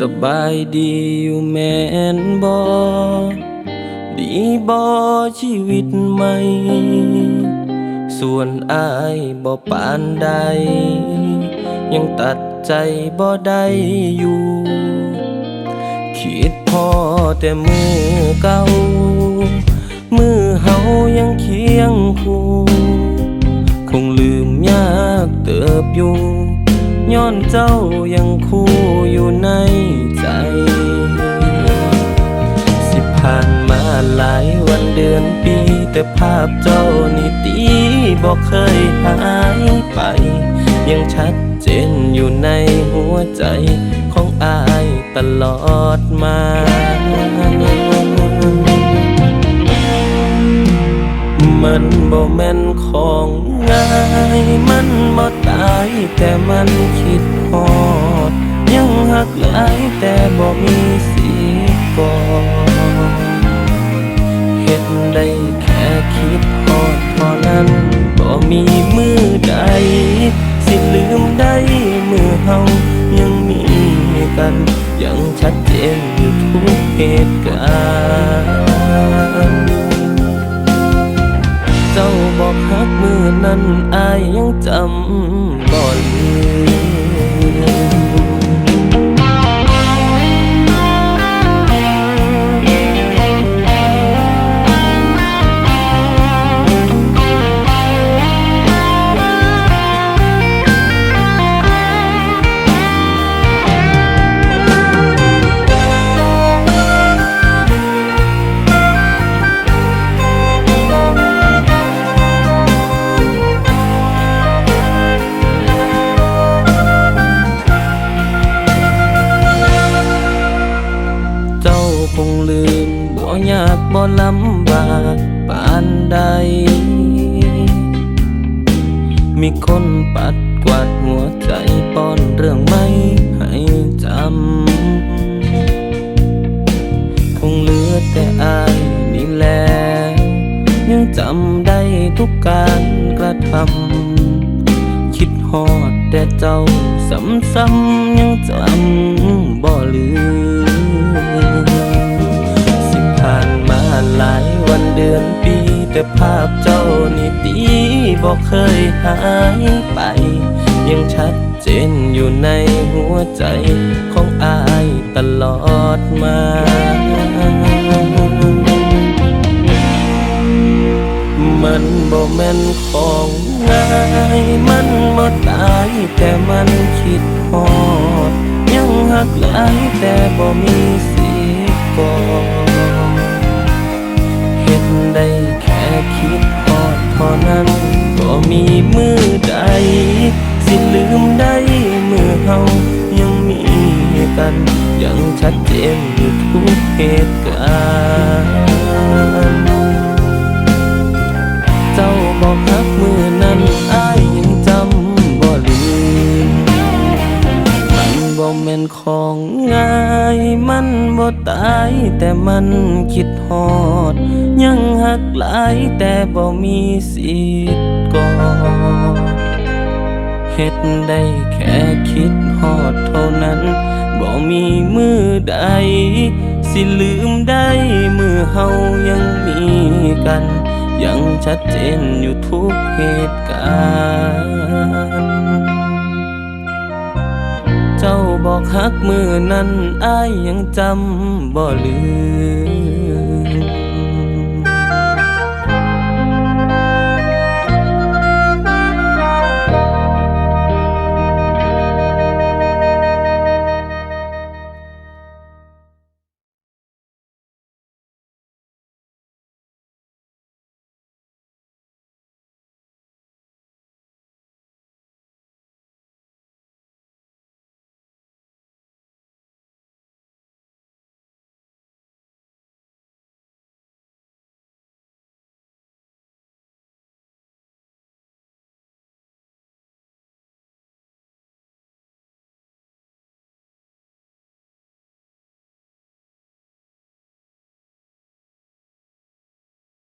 สบายดีอยู่แม่นบอดีบอชีวิตใหม่ ส่วนอายบ่ปานใด ยังตัดใจบ่ได้อยู่ คิดพอแต่มือเก่า มือเฮายังเคียงคู่ คงลืมยากเติบอยู่ ย้อนเจ้ายังคู่อยู่ในใจ สิผ่านมาหลายวันเดือนปี แต่ภาพเจ้านี่ตีบอกเคยหายไป ยังชัดเจนอยู่ในหัวใจของอายตลอดมา มันบ่แม่นของง่าย มันบ่ตายแต่มันคิดฮอด ยังหักหลายแต่บ่มีสิก่อนเฮ็ดได้แค่คิดฮอดเท่านั้นบ่มีมือใด สิลืมได้มือเฮายังมีกัน ยังชัดเจนอยู่ทุกเหตุการณ์ บอกฮักมือนั้นอายยังจำบ่ลืม ลำบากปานใด มีคนปัดกวาดหัวใจป้อนเรื่องไม่ให้จำ คงเหลือแต่อายนี่แล ยังจำได้ทุกการกระทำ คิดฮอดแต่เจ้าซ้ำๆยังจำบ่ลืม เดือนปีแต่ภาพเจ้านี่ตีบอกเคยหายไป ยังชัดเจนอยู่ในหัวใจของอายตลอดมามันบ่แม่นของง่ายมันบ่ตายแต่มันคิดฮอด ยังหักหลายแต่บ่มีสิก่อน ตุการณ์เจ้าบอกฮักมือนั้นอายยังจำบ่ลืมมันบ่แม่นของง่ายมันบ่ตายแต่มันคิดฮอด ยังหักหลายแต่บ่มีสิทธิ์ก่อนเฮ็ดได้แค่คิดฮอดเท่านั้น บ่มีมือใด สิลืมได้เมื่อเฮายังมีกัน ยังชัดเจนอยู่ทุกเหตุการณ์เจ้าบอกฮักมือนั้นอายยังจำบ่ลืม